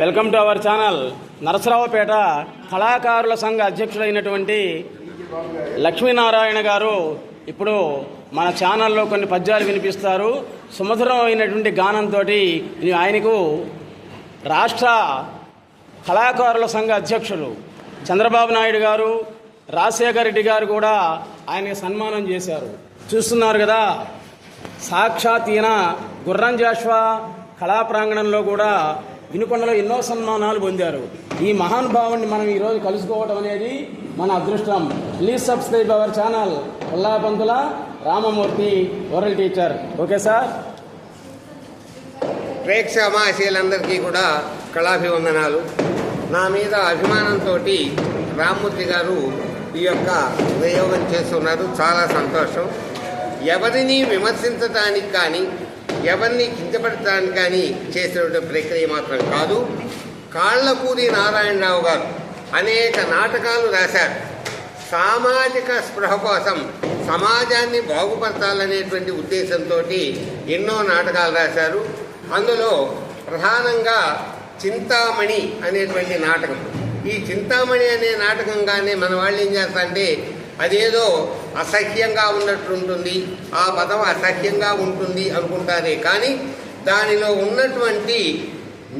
Welcome to our channel. Narasaraopet కళాకారుల సంఘ అధ్యక్షుడైనటువంటి లక్ష్మీనారాయణ గారు ఇప్పుడు మన ఛానల్లో కొన్ని పద్యాలు వినిపిస్తారు. సుమధురమైనటువంటి గానంతో ఆయనకు రాష్ట్ర కళాకారుల సంఘ అధ్యక్షులు చంద్రబాబు నాయుడు గారు రాజశేఖర రెడ్డి గారు కూడా ఆయనకి సన్మానం చేశారు. చూస్తున్నారు కదా? సాక్షాత్ ఈయన గుర్రం జాష్వా కళా ప్రాంగణంలో కూడా వినుకొండలో ఎన్నో సన్మానాలు పొందారు. ఈ మహానుభావుని మనం ఈరోజు కలుసుకోవడం అనేది మన అదృష్టం. Please subscribe our channel. Ullapantula Ramamurthy oral teacher. Okay sir? ప్రేక్షమాశీలందరికీ కూడా కళాభివందనాలు. నా మీద అభిమానంతో రామ్మూర్తి గారు ఈ యొక్క ప్రయోగం చేస్తున్నారు. చాలా సంతోషం. ఎవరిని విమర్శించడానికి కానీ ఎవరిని కించపడటానికి కానీ చేసినటువంటి ప్రక్రియ మాత్రం కాదు. కాళ్ళకూరి నారాయణరావు గారు అనేక నాటకాలు రాశారు. సామాజిక స్పృహ కోసం సమాజాన్ని బాగుపరచాలనేటువంటి ఉద్దేశంతో ఎన్నో నాటకాలు రాశారు. అందులో ప్రధానంగా చింతామణి అనేటువంటి నాటకం. ఈ చింతామణి అనే నాటకంగానే మన వాళ్ళు ఏం చేస్తారంటే అదేదో అసహ్యంగా ఉన్నట్టు ఉంటుంది ఆ పదం అసహ్యంగా ఉంటుంది అనుకుంటారే. కానీ దానిలో ఉన్నటువంటి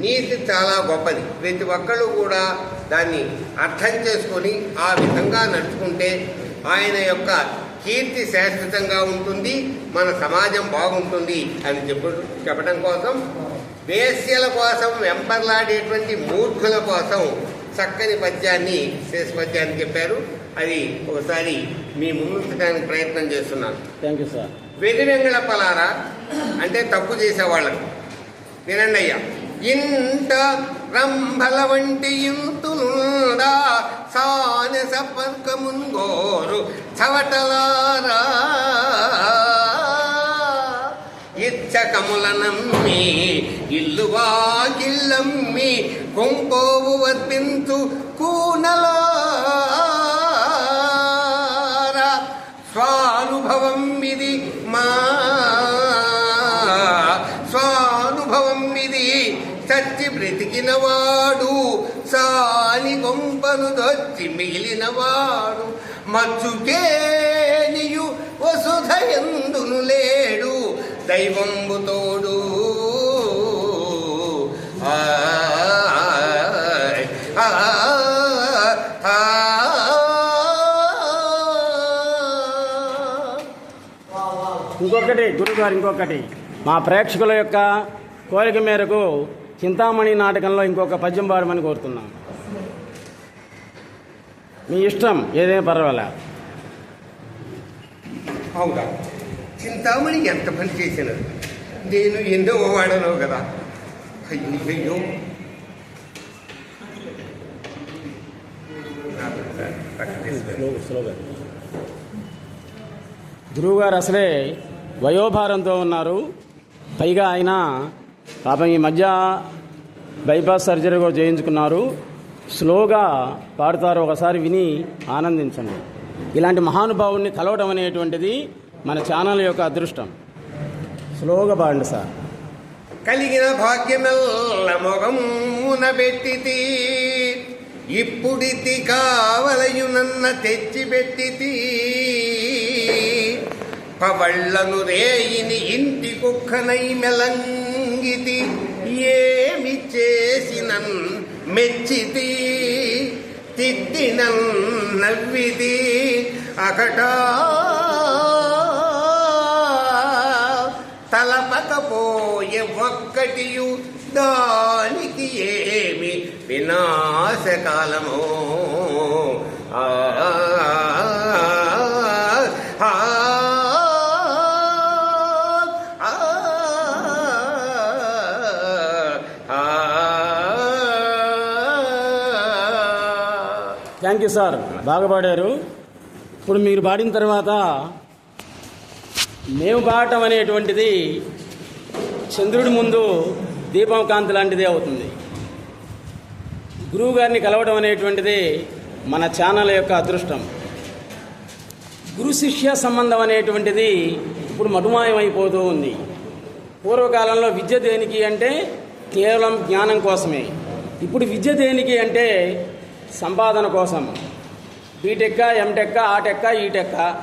నీతి చాలా గొప్పది. ప్రతి ఒక్కళ్ళు కూడా దాన్ని అర్థం చేసుకొని ఆ విధంగా నడుచుకుంటే ఆయన యొక్క కీర్తి శాశ్వతంగా ఉంటుంది మన సమాజం బాగుంటుంది అని చెప్పు చెప్పడం కోసం వేస్యల కోసం వెంపర్లాడేటువంటి మూర్ఖుల కోసం చక్కని పద్యాన్ని శేష పద్యాన్ని చెప్పారు. అది ఒకసారి మీ ముందుంచడానికి ప్రయత్నం చేస్తున్నాను. థ్యాంక్ యూ సార్ వెర్రి వెంగళ పలారా అంటే తప్పు చేసేవాళ్ళకు వినండి అయ్యా. ఇంట రంభల వంటి ఇంతునుండా సాన సపర్కముంగోరు చవటలారా. ఇచ్చకముల నమ్మి ఇల్లు వాకిల్లమ్మి కొంపోవు వర్పించు కూనలారా వెలిగినవాడు బ్రతికినవాడు సాని గొంపను దొచ్చి మిగిలినవాడు మచ్చుకేనియు వసుధయందును లేడు దైవంబు తోడు ఆ, ఆ. ఇంకొకటి గురుగారు ఇంకొకటి మా ప్రేక్షకుల యొక్క కోరిక మేరకు చింతామణి నాటకంలో ఇంకొక పద్యం పాడమని కోరుతున్నాం మీ ఇష్టం ఏదైనా పర్వాలే? అవునా? చింతామణి ఎంత పని చేసినది నేను ఎన్నో వాడను కదా. అయ్యో గురువు గారు అసలే వయోభారంతో ఉన్నారు. పైగా ఆయన పాపం ఈ మధ్య బైపాస్ సర్జరీ కూడా చేయించుకున్నారు. స్లోగా పాడుతారు ఒకసారి విని ఆనందించండి. ఇలాంటి మహానుభావుడిని కలవడం అనేటువంటిది మన ఛానల్ యొక్క అదృష్టం. స్లోగా పాడండి సార్. కలిగిన భాగ్యమెల్ల మొగమున పెట్టితి. ఇప్పుడితి కావలయునన్న తెచ్చిపెట్టితి పవళ్ళను రేయిని ఇంటి కుక్కనై మెలంగితి ఏమి చేసినన్ మెచ్చితి తిట్టినన్ నవ్వితి అకటా తలపకపోయే ఒక్కటియు దానికి ఏమి వినాశకాలమో? ఆ, థ్యాంక్ యూ సార్. బాగా పాడారు. ఇప్పుడు మీరు పాడిన తర్వాత మేము పాడటం అనేటువంటిది చంద్రుడి ముందు దీపం కాంతి లాంటిదే అవుతుంది. గురువు గారిని కలవడం అనేటువంటిది మన ఛానల్ యొక్క అదృష్టం. గురు శిష్య సంబంధం అనేటువంటిది ఇప్పుడు మటుమాయమైపోతూ అయిపోతూ ఉంది. పూర్వకాలంలో విద్య దేనికి అంటే కేవలం జ్ఞానం కోసమే. ఇప్పుడు విద్య దేనికి అంటే సంపాదన కోసం. బీటెక్క ఎంటెక్క ఆటెక్క ఈటెక్క.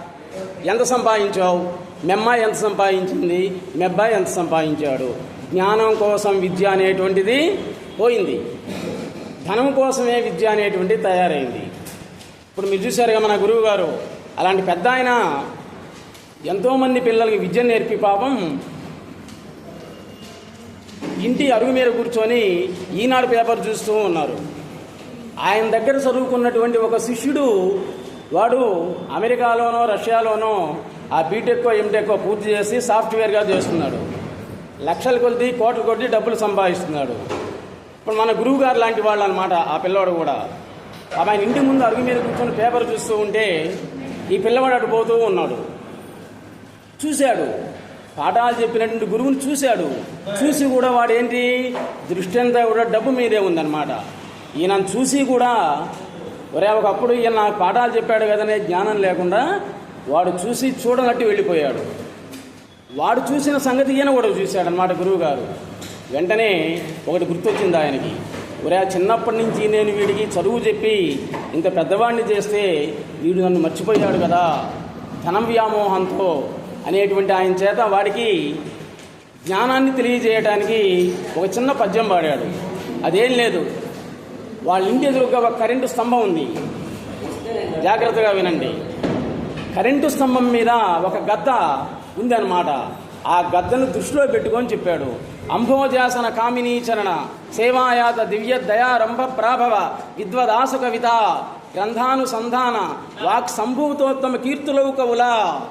ఎంత సంపాదించావు? మెమ్మాయి ఎంత సంపాదించింది? మెబ్బాయి ఎంత సంపాదించాడు? జ్ఞానం కోసం విద్య అనేటువంటిది పోయింది. ధనం కోసమే విద్య అనేటువంటిది తయారైంది. ఇప్పుడు మీరు చూశారుగా మన గురువు గారు అలాంటి పెద్ద ఆయన ఎంతోమంది పిల్లలకి విద్య నేర్పి పాపం ఇంటి అరుగు మీద కూర్చొని ఈనాడు పేపర్ చూస్తూ ఉన్నారు. ఆయన దగ్గర చదువుకున్నటువంటి ఒక శిష్యుడు వాడు అమెరికాలోనో రష్యాలోనో ఆ బీటెక్కో ఎంటెక్కో పూర్తి చేసి సాఫ్ట్వేర్గా చేస్తున్నాడు. లక్షల కొద్ది కోట్ల కొద్ది డబ్బులు సంపాదిస్తున్నాడు. ఇప్పుడు మన గురువు గారు లాంటి వాళ్ళు అనమాట ఆ పిల్లవాడు కూడా. ఆయన ఇంటి ముందు అరుగు మీద కూర్చొని పేపర్ చూస్తూ ఉంటే ఈ పిల్లవాడు అటు పోతూ ఉన్నాడు. చూశాడు. పాఠాలు చెప్పినటువంటి గురువుని చూశాడు. చూసి కూడా వాడేంటి? దృష్టి అంతా కూడా డబ్బు మీదే ఉందన్నమాట. ఈయన చూసి కూడా ఒరే ఒకప్పుడు ఈయన నాకు పాఠాలు చెప్పాడు కదనే జ్ఞానం లేకుండా వాడు చూసి చూడనట్టు వెళ్ళిపోయాడు. వాడు చూసిన సంగతి ఈయన కూడా చూశాడు అనమాట గురువు గారు వెంటనే ఒకటి గుర్తొచ్చింది ఆయనకి. ఒరే చిన్నప్పటి నుంచి నేను వీడికి చదువు చెప్పి ఇంత పెద్దవాడిని చేస్తే వీడు నన్ను మర్చిపోయాడు కదా ధనం వ్యామోహంతో అనేటువంటి ఆయన చేత వాడికి జ్ఞానాన్ని తెలియజేయడానికి ఒక చిన్న పద్యం పాడాడు. అదేం లేదు వాళ్ళ ఇంటి ఎదురుగా ఒక కరెంటు స్తంభం ఉంది. జాగ్రత్తగా వినండి. కరెంటు స్తంభం మీద ఒక గద్ద ఉందన్నమాట. ఆ గద్దను దృష్టిలో పెట్టుకొని చెప్పాడు. అంభోజాసన కామినీచరణ సేవాయాత దివ్య దయారంభ ప్రాభవ విద్వదాసు కవిత గ్రంథానుసంధాన వాక్ సంభూతోత్తమ కీర్తులవు కవులా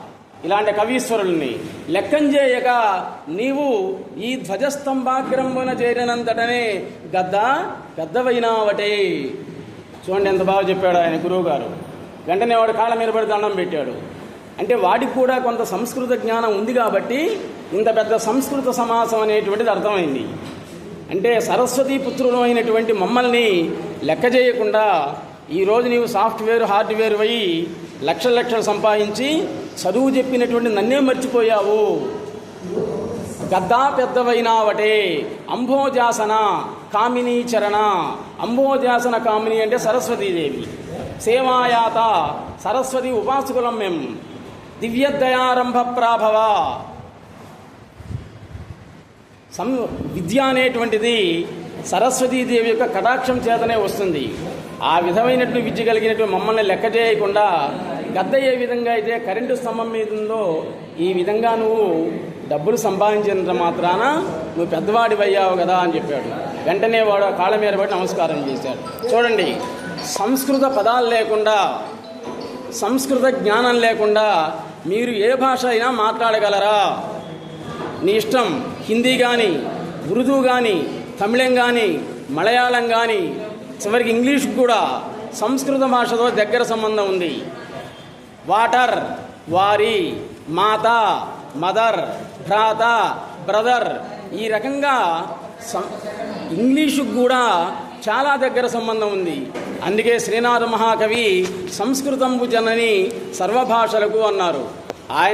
ఇలాంటి కవీశ్వరుల్ని లెక్కం చేయక నీవు ఈ ధ్వజస్తంభాగ్రంబున చేరినంతటనే గద్ద గద్దవైనావటే చూడండి ఎంత బాగా చెప్పాడు ఆయన గురువు గారు వెంటనే వాడు కాళ్ళ మీద పడి దండం పెట్టాడు. అంటే వాడికి కూడా కొంత సంస్కృత జ్ఞానం ఉంది కాబట్టి ఇంత పెద్ద సంస్కృత సమాసం అనేటువంటిది అర్థమైంది. అంటే సరస్వతీ పుత్రులు అయినటువంటి మమ్మల్ని లెక్క చేయకుండా ఈరోజు నీవు సాఫ్ట్వేర్ హార్డ్వేర్ అయి లక్షల లక్షలు సంపాదించి చదువు చెప్పినటువంటి నన్నే మర్చిపోయావు. గద్దా పెద్దవైనావటే అంభోజాసన కామినీ చరణ. అంభోజాసన కామిని అంటే సరస్వతీదేవి. సేవాయాత సరస్వతి ఉపాసకులం మేం. దివ్యదయారంభ ప్రాభవ. సం విద్య అనేటువంటిది సరస్వతీదేవి యొక్క కటాక్షం చేతనే వస్తుంది. ఆ విధమైనటువంటి విద్య కలిగినటువంటి మమ్మల్ని లెక్క చేయకుండా గద్ద ఏ విధంగా అయితే కరెంటు స్తంభం మీద ఉందో ఈ విధంగా నువ్వు డబ్బులు సంపాదించినంత మాత్రాన నువ్వు పెద్దవాడివయ్యావు కదా అని చెప్పాడు. వెంటనే వాడు ఆ కాళ్ళ మీద పడి నమస్కారం చేశాడు. చూడండి సంస్కృత పదాలు లేకుండా సంస్కృత జ్ఞానం లేకుండా మీరు ఏ భాష అయినా మాట్లాడగలరా? నీ ఇష్టం హిందీ కానీ ఉర్దూ కానీ తమిళం కానీ మలయాళం కానీ చివరికి ఇంగ్లీష్ కూడా సంస్కృత భాషతో దగ్గర సంబంధం ఉంది. వాటర్ వారి మాత మదర్ భ్రాత బ్రదర్ ఈ రకంగా ఇంగ్లీషుకు కూడా చాలా దగ్గర సంబంధం ఉంది. అందుకే శ్రీనాథ మహాకవి సంస్కృతంబు జనని సర్వభాషలకు అన్నారు. ఆయన